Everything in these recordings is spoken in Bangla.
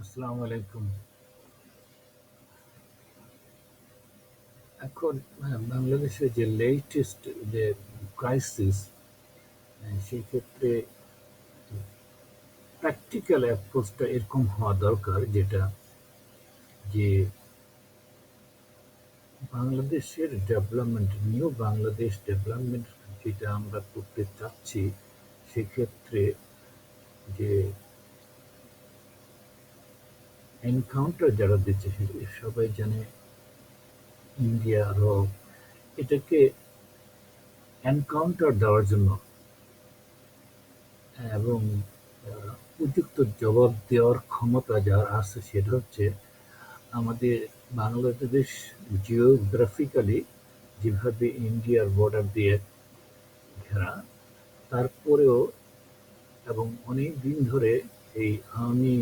আসসালামু আলাইকুম। এখন হ্যাঁ, বাংলাদেশের যে লেটেস্ট যে ক্রাইসিস সেই ক্ষেত্রে প্র্যাকটিক্যাল অ্যাপ্রোচটা এরকম হওয়া দরকার যেটা যে বাংলাদেশের ডেভেলপমেন্ট নিউ বাংলাদেশ ডেভেলপমেন্ট যেটা আমরা করতে চাচ্ছি সেক্ষেত্রে যে এনকাউন্টার যারা দিচ্ছে সবাই জানে ইন্ডিয়া র এটাকে এনকাউন্টার দেওয়ার জন্য এবং উপযুক্ত জবাব দেওয়ার ক্ষমতা যার আছে, সেটা হচ্ছে আমাদের বাংলাদেশ জিওগ্রাফিক্যালি যেভাবে ইন্ডিয়ার বর্ডার দিয়ে ঘেরা, তারপরেও এবং অনেক দিন ধরে এই আর্মি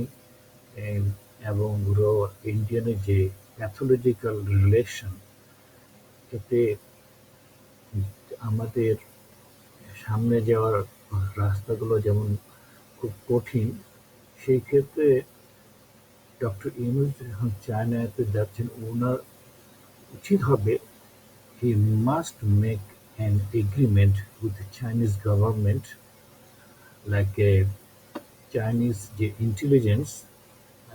এবং র ইন্ডিয়ানের যে প্যাথোলজিক্যাল রিলেশন এতে আমাদের সামনে যাওয়ার রাস্তাগুলো যেমন খুব কঠিন, সেই ক্ষেত্রে ডক্টর ইউনুস যখন চায়নাতে যাচ্ছেন ওনার উচিত হবে he must make an agreement with Chinese government like a Chinese যে ইন্টেলিজেন্স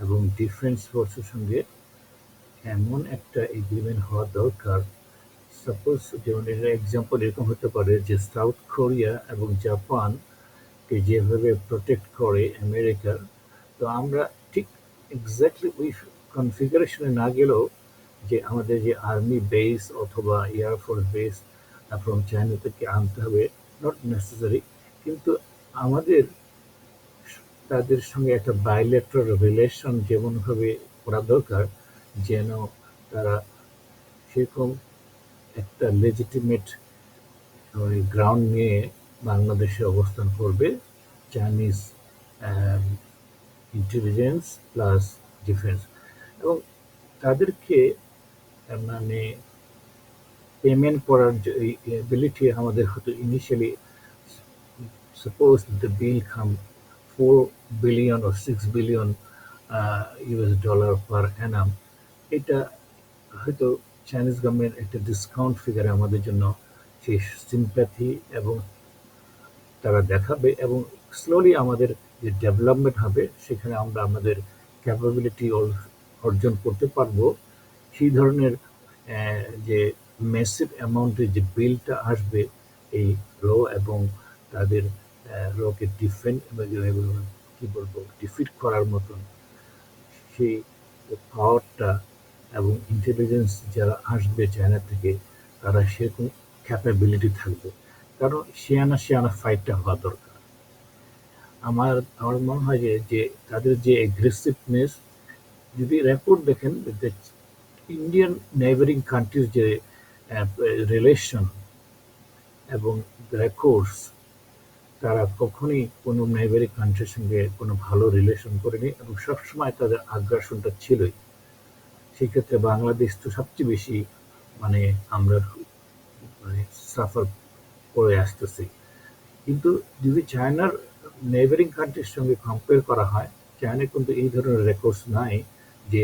এবং ডিফেন্স ফোর্সের সঙ্গে এমন একটা এগ্রিমেন্ট হওয়া দরকার। সাপোজ যেমন এর এক্সাম্পল এরকম হতে পারে যে সাউথ কোরিয়া এবং জাপানকে যেভাবে প্রোটেক্ট করে আমেরিকার তো আমরা ঠিক এক্স্যাক্টলি ওই কনফিগারেশনে না গেলেও যে আমাদের যে আর্মি বেস অথবা air force base from China থেকে আনতে হবে নট নেসেসারি কিন্তু আমাদের তাদের সঙ্গে একটা বাইলেট্রাল রিলেশন যেমনভাবে করা দরকার, যেন তারা সেরকম একটা লেজিটিমেট ওই গ্রাউন্ড নিয়ে বাংলাদেশে অবস্থান করবে। চাইনিজ ইন্টেলিজেন্স প্লাস ডিফেন্স এবং তাদেরকে মানে পেমেন্ট করার যে এবিলিটি আমাদের হয়তো initially suppose the bill come four billion O six billion US dollar per annum এটা হয়তো চাইনিজ গভর্নমেন্ট একটা ডিসকাউন্ট ফিগারে আমাদের জন্য সেই সিম্প্যাথি এবং তারা দেখাবে এবং স্লোলি আমাদের যে ডেভেলপমেন্ট হবে, সেখানে আমরা আমাদের ক্যাপাবিলিটি অর্জন করতে পারব। সেই ধরনের যে মেসিভ অ্যামাউন্টের যে বিলটা আসবে, এই র এবং তাদের রকে ডিফেন্ড কী বলব ডিফিট করার মতন সেই পাওয়ারটা এবং ইন্টেলিজেন্স যারা আসবে চায়না থেকে, তারা সেরকম ক্যাপাবিলিটি থাকবে। কারণ শিয়ানা শিয়ানা ফাইটটা হওয়া দরকার। আমার আমার মনে হয় যে তাদের যে এগ্রেসিভনেস যদি রেকর্ড দেখেন ইন্ডিয়ান নেইবারিং কান্ট্রির যে রিলেশন এবং রেকর্ডস তারা কখনোই কোনো নেইবারিং কান্ট্রির সঙ্গে কোনো ভালো রিলেশন করেনি এবং সবসময় তাদের আগ্রাসনটা ছিলই। সেক্ষেত্রে বাংলাদেশ তো সবচেয়ে বেশি মানে আমরা মানে সাফার করে আসতেছি। কিন্তু যদি চায়নার নেবারিং কান্ট্রির সঙ্গে কম্পেয়ার করা হয় চায়না কিন্তু এই ধরনের রেকর্ডস নাই যে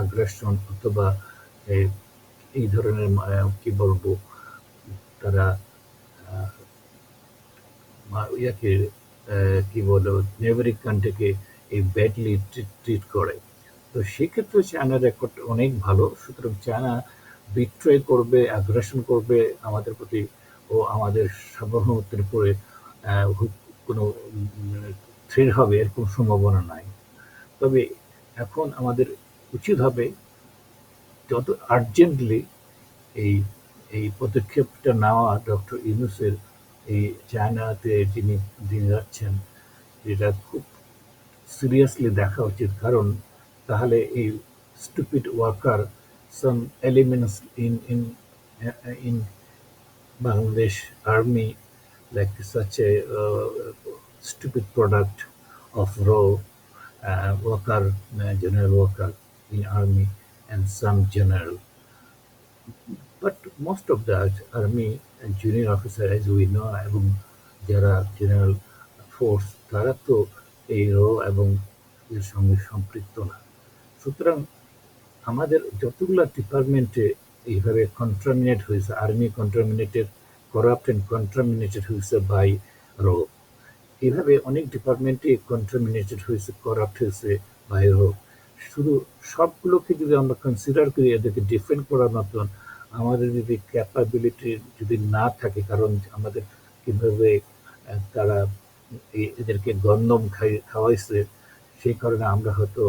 আগ্রাসন অথবা এই ধরনের কি বলব, তারা ইয়াকে কি বলব নেবারিং কান্ট্রিকে এই ব্যাডলি ট্রিট করে। তো সেক্ষেত্রে চায়নার রেকর্ড অনেক ভালো। সুতরাং চায়না বিক্রয় করবে আগ্রাসন করবে আমাদের প্রতি ও আমাদের সার্বভৌমত্বের উপরে কোনো থ্রেড হবে এরকম সম্ভাবনা নাই। তবে এখন আমাদের উচিত হবে যত আর্জেন্টলি এই এই পদক্ষেপটা নেওয়া ডক্টর ইউনুসের এই চায়নাতে যিনি দিনে যাচ্ছেন যেটা খুব সিরিয়াসলি দেখা উচিত কারণ তাহলে এই elements in in in Bangladesh army, like such a uh, stupid product of raw uh, worker, uh, general worker in army, and some general. But most of the army and officer officer, we know এবং যারা জেনারেল ফোর্স তারা তো এই র এবং এর সঙ্গে সম্পৃক্ত না। সুতরাং আমাদের যতগুলা ডিপার্টমেন্টে এইভাবে কন্টামিনেট হয়েছে army contaminated corrupt and contaminated হয়েছে বাই র এভাবে অনেক ডিপার্টমেন্টে কন্টামিনেটেড হয়েছে করাপ্ট হয়েছে বাই রোগ শুধু সবগুলোকে যদি আমরা কনসিডার করি এদেরকে ডিফেন্ড করার মতন আমাদের যদি ক্যাপাবিলিটি যদি না থাকে, কারণ আমাদের কীভাবে তারা এদেরকে গন্ধম খাই, খাওয়াইছে, সেই কারণে আমরা হয়তো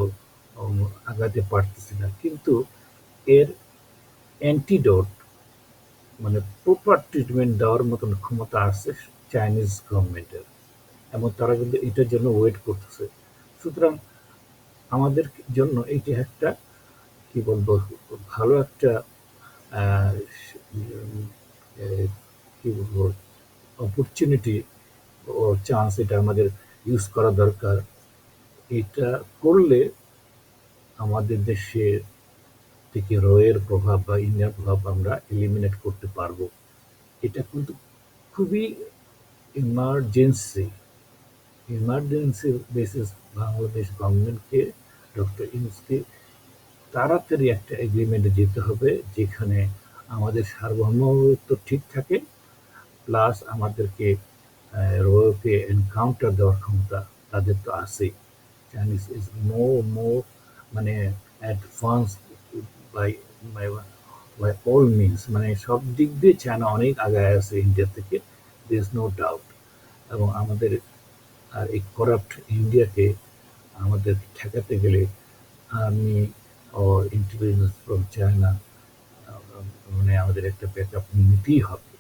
আগাতে পারতেছি না। কিন্তু এর অ্যান্টিডোট মানে প্রপার ট্রিটমেন্ট দেওয়ার মতন ক্ষমতা আছে চাইনিজ গভর্নমেন্টের এবং তারা কিন্তু এটার জন্য ওয়েট করতেছে। সুতরাং আমাদের জন্য এইটা একটা, কি বলব, ভালো একটা কি বলব অপরচুনিটি ও চান্স এটা আমাদের ইউজ করা দরকার। এটা করলে আমাদের দেশে থেকে রয়ের প্রভাব বা ইন্ডিয়ার প্রভাব আমরা এলিমিনেট করতে পারব। এটা কিন্তু খুবই ইমার্জেন্সি ইমার্জেন্সি বেসিস বাংলাদেশ গভর্নমেন্টকে ডক্টর ইউনুসকে তাড়াতাড়ি একটা এগ্রিমেন্টে যেতে হবে, যেখানে আমাদের সার্বভৌমত্ব ঠিক থাকে প্লাস আমাদেরকে রোগকে এনকাউন্টার দেওয়ার ক্ষমতা তাদের তো আছেই। চাইনিজ ইজ মো মো মানে advance by by all means মানে সব দিক দিয়ে চায়না অনেক আগায় আছে ইন্ডিয়া থেকে দের ইজ নো ডাউট এবং আমাদের আর এই করাপ্ট ইন্ডিয়াকে আমাদের ঠেকাতে গেলে আমি ও ইন্টেলিজেন্স ফ্রম চায়না মানে আমাদের একটা ব্যাকআপ নিতেই হবে।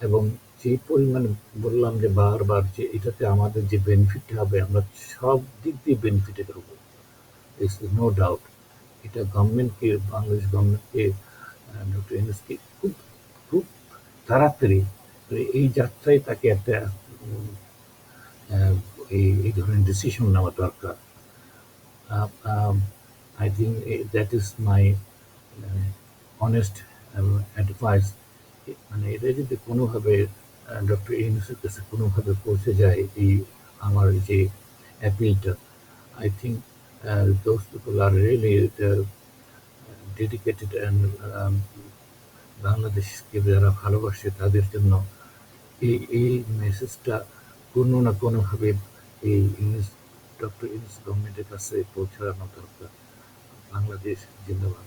এবং যে পরিমাণে বললাম যে বারবার যে এটাতে আমাদের যে বেনিফিট হবে, আমরা সব দিক দিয়ে বেনিফিটেড হব ইস নো ডাউট এটা গভর্নমেন্টকে বাংলাদেশ গভর্নমেন্টকে ডক্টর ইউনুসকে খুব খুব তাড়াতাড়ি এই যাত্রায় তাকে একটা এই ধরনের ডিসিশন নেওয়া দরকার। I think that is my honest advice মানে এটা যদি কোনোভাবে ডক্টর ইউনুসের কাছে কোনোভাবে পৌঁছে যায়, এই আমার যে অ্যাপিলটা I think those people are really dedicated and বাংলাদেশকে যারা ভালোবাসে তাদের জন্য এই এই মেসেজটা কোনো না কোনোভাবে এই ইংলিশ ডক্টর ইংলিশ গভর্নমেন্টের কাছে পৌঁছানো দরকার। বাংলাদেশ জিন্দাবাদ।